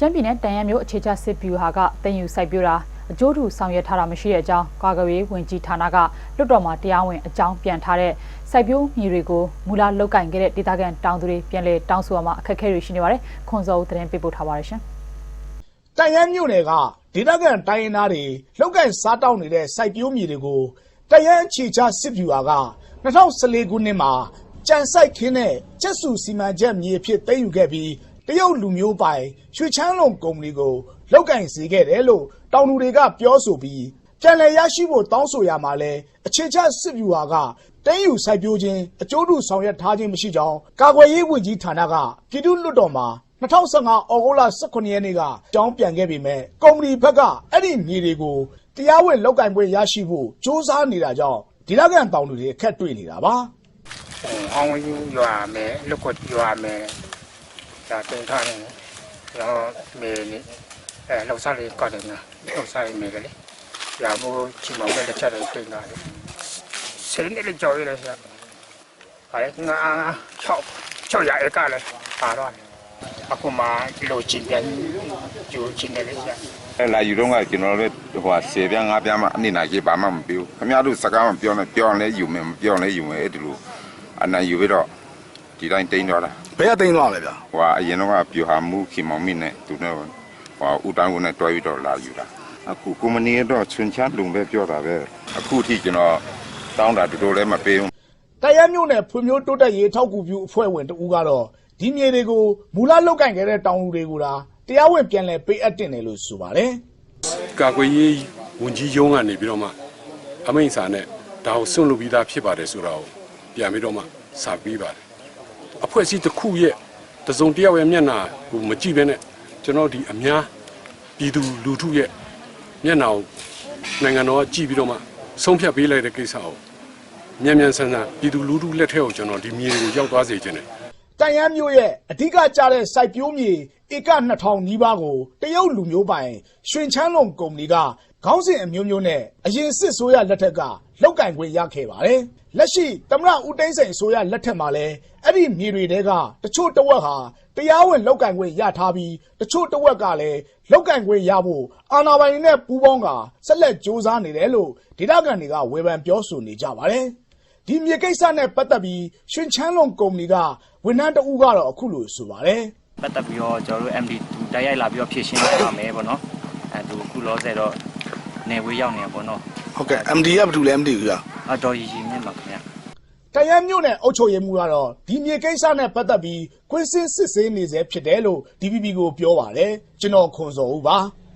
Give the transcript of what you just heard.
ရှမ်းပြည်နယ်တန်ရန်မြို့အခြေချစစ်ဗျူဟာကတင်ယူစိုက်ပြိုးတာအကျိုးတူဆောင်ရွက်ထားတာမရှိတဲ့အကြောင်းကာကွယ်ရေးဝန်ကြီးဌာနကလွတ်တော်မှာတရားဝင်အကြောင်းပြန်ထားတဲ့စိုက်ပျိုးမြေတွေကိုမူလလောက်ကင်ခဲ့တဲ့ဒေသခံတောင်သူတွေပြန်လည်တောင်းဆိုရမှာအခက်အခဲတွေရှိနေပါတယ်ခွန်စောဦးသတင်းပေးပို့ထားပါတယ်ရှင်တန်ရန်မြို့နယ်ကဒေသခံတိုင်းရင်းသားတွေလောက်ကင်စားတောက်နေတဲ့စိုက်ပျိုးမြေတွေကိုတန်ရန်ချီချစစ်ဗျူဟာက2014ခုနှစ်မှာကြံစိုက်ခင်းတဲ့ကျက်စုစီမံချက်မြေအဖြစ်သိမ်းယူခဲ့ပြီး တရုတ်လူမျိုးပိုင် ရွှေချမ်းလုံကုမ္ပဏီကိုလောက်ကင်စေခဲ့တယ်လို့ တောင်သူတွေက ပြောဆိုပြီး ပြန်လည်ရရှိဖို့ တောင်းဆိုရမှာလဲအခြေချစစ်ဗျူဟာကတင်းယူစိုက်ပျိုးခြင်း အကျိုးတူဆောင်ရွက်ထားခြင်း မရှိကြောင်း ကာကွယ်ရေးဝန်ကြီးဌာနက ပြည်သူ့လွှတ်တော်မှာ2015ဩဂုတ်လ18ရက်နေ့ကကြောင်းပြန်ခဲ့ပေမဲ့ ကုမ္ပဏီဘက်က အဲ့ဒီမြေတွေကို တရားဝင်လောက်ကင်ပွဲရရှိဖို့စ조사နေတာကြောင့်ဒီလကန်တောင်သူတွေ အခက်တွေ့နေတာပါ အောင်ယူရွာမယ်လုတ်ကွတ်ရွာမယ် ဒါတင်ထားတယ်ရောမေနေအဲလောက်စားလေးကောက်တယ်နော်လောက်စားလေးမေကလေးရာမိုးချီမောင်ပဲတစ်ချက်တော့တင်တာလေစင်းနေကြော်ရည်ဆက်ဟာလေငါ6 6ရဧကလည်းပါတော့အခုမှလိုချင်ပြန်ယူချင်တယ်လေဆက်အဲလာယူတော့ကကျွန်တော်လည်းဟိုဆယ်ပြားငါးပြားမှအနစ်နာကြီးဘာမှမပြောခင်ဗျားတို့စကားမပြောနဲ့ပြောရင်လည်းယူမယ်မပြောရင်လည်းယူမယ်အဲ့ဒီလိုအနံယူပြီးတော့ ဒီတိုင်းတိန်တော့တာဘယ်ကတိန်သွားလဲဗျာဟိုအရင်တော့ကပြူဟာမှုခင်မောင်မင်းနဲ့သူနဲ့ဟိုဦးတန်းကိုနဲ့တွဲပြီးတော့လာယူတာအခုကုမ္ပဏီတော့ချွန်ချလုံပဲပြောတာပဲအခုထိကျွန်တော်တောင်းတာတူတူလည်းမပေးဘူးတရားမျိုးနဲ့ဖွံ့ဖြိုးတိုးတက်ရေးထောက်ကူပြုအဖွဲ့ဝင်တဦးကတော့ဒီမြေတွေကိုမူလလောက်ကင်ခဲ့တဲ့တောင်သူတွေကိုဒါတရားဝင်ပြန်လည်ပေးအပ်တင်တယ်လို့ဆိုပါတယ်ကာကွယ်ရေးဝန်ကြီးရုံးကနေပြီးတော့မှအမိန့်စာနဲ့ဒါကိုစွန့်လုပ်ပြီးသားဖြစ်ပါတယ်ဆိုတာကိုပြန်ပြီးတော့မှစာပေးပါတယ် အဖွဲ့အစည်းတစ်ခုရဲ့တစုံတစ်ယောက်ရဲ့မျက်နှာကိုမကြည့်ဘဲနဲ့ကျွန်တော်ဒီအများပြည်သူလူထုရဲ့မျက်နှာကိုနိုင်ငံတော်ကကြည့်ပြီးတော့မှဆုံးဖြတ်ပေးလိုက်တဲ့ကိစ္စကိုမြန်မြန်ဆန်ဆန်ပြည်သူလူထုလက်ထက်ကိုကျွန်တော်ဒီမြေတွေကိုရောက်သွားစေချင်တယ်တန်ရန်မျိုးရဲ့အဓိကကျတဲ့စိုက်ပျိုးမြေဧက2000နီးပါးကိုတရုတ်လူမျိုးပိုင်ရွှင်ချမ်းလုံကုမ္ပဏီကခေါင်းစဉ်အမျိုးမျိုးနဲ့အရင်စစ်ဆိုးရလက်ထက်က လောက်ကင်ခွင့်ရခဲ့ပါတယ်။လက်ရှိတမရဦးသိန်းစိန်ဆိုရလက်ထက်မှာလည်းအဲ့ဒီမြေတွေတဲကတချို့တဝက်ဟာတရားဝင်လောက်ကင်ခွင့်ရထားပြီးတချို့တဝက်ကလည်းလောက်ကင်ခွင့်ရဖို့အာဏာပိုင်တွေနဲ့ပူးပေါင်းကဆက်လက်စ조사နေတယ်လို့ဒေသခံတွေကဝေဖန်ပြောဆိုနေကြပါတယ်။ဒီမြေကိစ္စနဲ့ပတ်သက်ပြီးရွှင်ချမ်းလုံကုမ္ပဏီကဝန်ထမ်းတဦးကတော့အခုလိုဆိုပါတယ်ပတ်သက်ပြီးတော့ကျွန်တော်တို့ MD တူတိုက်ရိုက်လာပြီးတော့ဖြည့်ရှင်းရပါမယ်ပေါ့နော်အဲသူအခုလောဆယ်တော့နေဝေးရောက်နေရပေါ့နော် ဟုတ်ကဲ့ MD ကဘာလို့လဲ MD ကအတော်ရည်ရည်မြင့်ပါခင်ဗျာ။တရန်မြို့နယ်အုပ်ချုပ်ရေးမှူးကတော့ဒီမြေကိစ္စနဲ့ပတ်သက်ပြီးကွင်းစင်းစစ်ဆေးနေစေဖြစ်တယ်လို့ DPP ကိုပြောပါတယ်။ကျွန်တော်ခွန်စော်ဦးပါ။